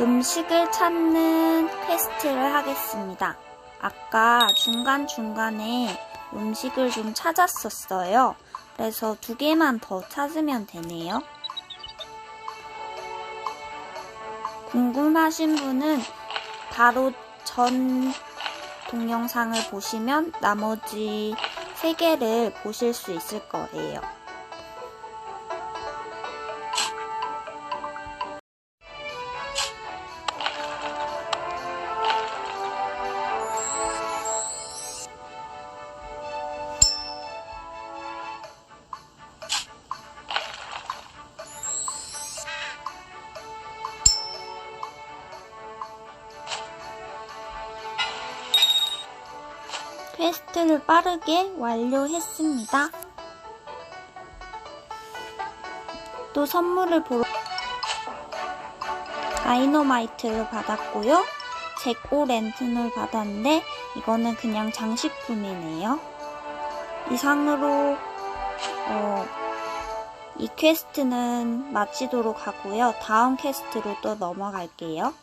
음식을 찾는 퀘스트를 하겠습니다. 아까 중간중간에 음식을 좀 찾았었어요. 그래서 두 개만 더 찾으면 되네요. 궁금하신 분은 바로 전 동영상을 보시면 나머지 세 개를 보실 수 있을 거예요. 퀘스트를 빠르게 완료했습니다. 또 선물을 보러 다이너마이트를 받았고요. 제꼬 랜턴을 받았는데 이거는 그냥 장식품이네요. 이상으로 어, 이 퀘스트는 마치도록 하고요. 다음 퀘스트로 또 넘어갈게요.